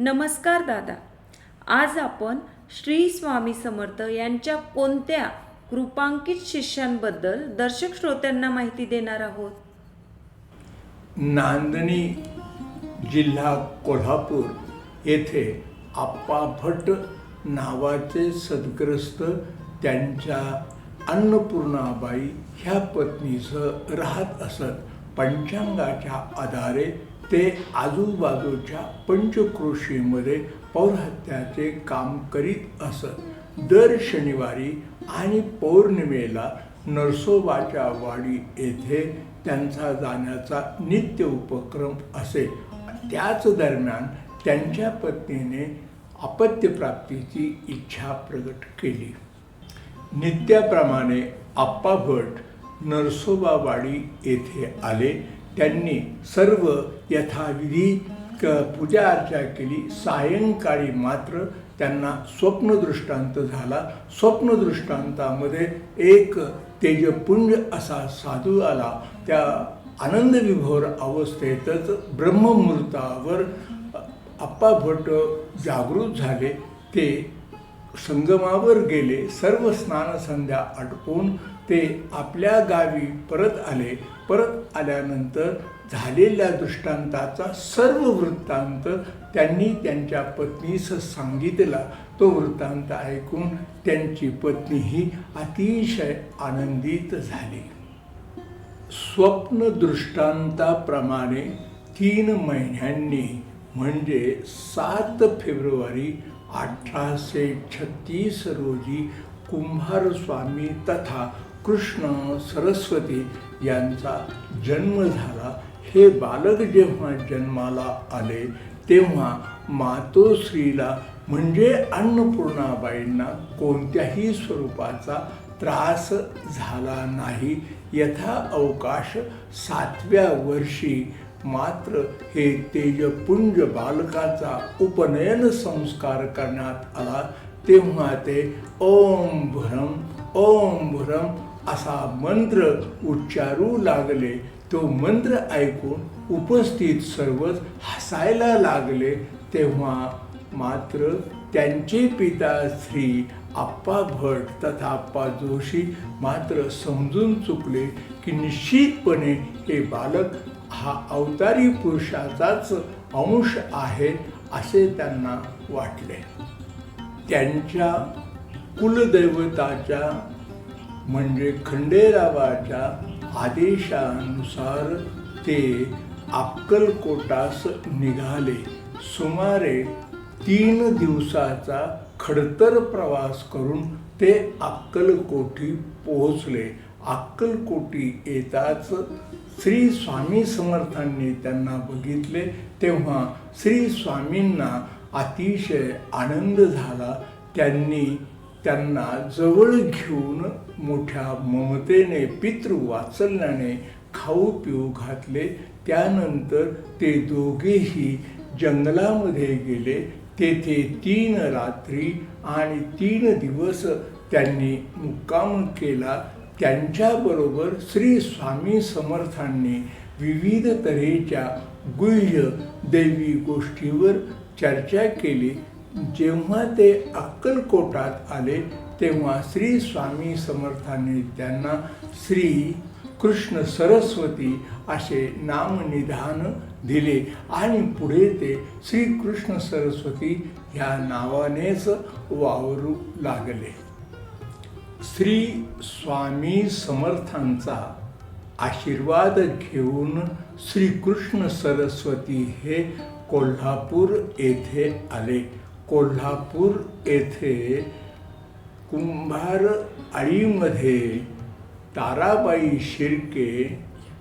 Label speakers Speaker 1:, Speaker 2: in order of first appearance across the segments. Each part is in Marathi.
Speaker 1: नमस्कार दादा. आज आपण श्री स्वामी समर्थ यांच्या कोणत्या कृपांकित शिष्यांबद्दल दर्शक श्रोत्यांना माहिती देणार आहोत?
Speaker 2: नांदणी जिल्हा कोल्हापूर येथे आप्पा भट नावाचे सद्ग्रस्त त्यांच्या अन्नपूर्णाबाई ह्या पत्नीसह राहत असत. पंचांगाच्या आधारे ते आजूबाजूच्या पंचक्रोशीमध्ये पौरहत्याचे काम करीत असत. दर शनिवारी आणि पौर्णिमेला नरसोबाच्या वाडी येथे त्यांचा जाण्याचा नित्य उपक्रम असे. त्याच दरम्यान त्यांच्या पत्नीने अपत्यप्राप्तीची इच्छा प्रकट केली. नित्याप्रमाणे आप्पा भट नरसोबावाडी येथे आले. त्यांनी सर्व यथाविधी क पूजा अर्चा केली. सायंकाळी मात्र त्यांना स्वप्नदृष्टांत झाला. स्वप्नदृष्टांतामध्ये एक तेजपुंज असा साधू आला. त्या आनंदविभोर अवस्थेतच ब्रह्ममुहूर्तावर आप्पा भट जागृत झाले. ते संगमावर गेले. सर्व स्नानसंध्या आटपून ते आपल्या गावी परत आले. परत आल्यानंतर झालेल्या दृष्टांताचा सर्व वृत्तांत त्यांनी त्यांच्या पत्नीस सांगितला. तो वृत्तांत ऐकून त्यांची पत्नीही अतिशय आनंदित झाली. स्वप्नदृष्टांताप्रमाणे तीन महिन्यांनी म्हणजे सात फेब्रुवारी अठराशे छत्तीस रोजी कुंभारस्वामी तथा कृष्ण सरस्वती यांचा जन्म झाला. हे बालक जेव्हा जन्माला आले तेव्हा मातोश्रीला म्हणजे अन्नपूर्णाबाईंना कोणत्याही स्वरूपाचा त्रास झाला नाही. यथा अवकाश सातव्या वर्षी मात्र हे तेजपुंज बालकाचा उपनयन संस्कार करण्यात आला. तेव्हा ते ओम भ्रम ओम भ्रम असा मंत्र उच्चारू लागले तो मंत्र ऐकून उपस्थित सर्वच हसायला लागले. तेव्हा मात्र त्यांचे पिता श्री आप्पा भट तथा आप्पा जोशी मात्र समजून चुकले की निश्चितपणे हे बालक हा अवतारी पुरुषाचाच अंश आहे असे त्यांना वाटले. त्यांच्या कुलदैवताच्या म्हणजे खंडेरावाच्या आदेशानुसार ते अक्कलकोटास निघाले. सुमारे तीन दिवसाचा खडतर प्रवास करून ते अक्कलकोटी पोहोचले. अक्कलकोटी येताच श्री स्वामी समर्थांनी त्यांना बघितले. तेव्हा श्री स्वामींना अतिशय आनंद झाला. त्यांनी त्यांना जवळ घेऊन मोठ्या ममतेने वाचल्याने खाऊ पिऊ घातले. त्यानंतर ते दोघेही जंगलामध्ये गेले. तेथे तीन रात्री आणि तीन दिवस त्यांनी मुक्काम केला. त्यांच्याबरोबर श्री स्वामी समर्थांनी विविध तऱ्हेच्या गुह्य दैवी गोष्टीवर चर्चा केली. जेव्हा ते अक्कलकोटात आले तेव्हा श्री स्वामी समर्थांनी त्यांना श्री कृष्ण सरस्वती असे नामनिधान दिले आणि पुढे ते श्री कृष्ण सरस्वती ह्या नावानेच वावरू लागले. श्री स्वामी समर्थांचा आशीर्वाद घेऊन श्रीकृष्ण सरस्वती हे कोल्हापूर येथे आले. कोल्हापूर येथे कुंभार आळीमध्ये ताराबाई शिर्के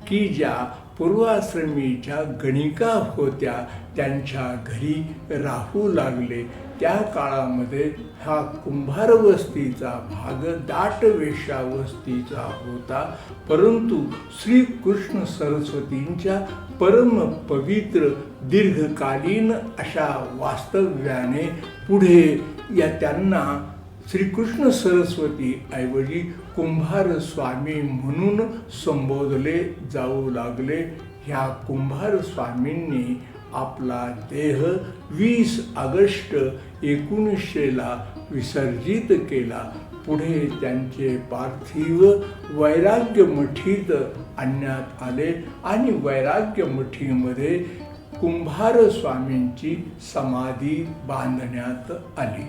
Speaker 2: की ज्या पूर्वाश्रमीच्या गणिका होत्या त्यांच्या घरी राहू लागले. त्या काळामध्ये हा कुंभार वस्तीचा भाग दाट वेशावस्तीचा होता. परंतु श्री कृष्ण सरस्वतींच्या परम पवित्र दीर्घकालीन अशा वास्तव्याने पुढे या त्यांना श्रीकृष्ण सरस्वती ऐवजी कुंभार स्वामी म्हणून संबोधले जाऊ लागले. ह्या कुंभार स्वामींनी आपला देह वीस ऑगस्ट एकोणीसशेला विसर्जित केला. पुढे त्यांचे पार्थिव वैराग्य मठीत आणण्यात आले आणि वैराग्य मठीमध्ये कुंभार स्वामींची समाधी बांधण्यात आली.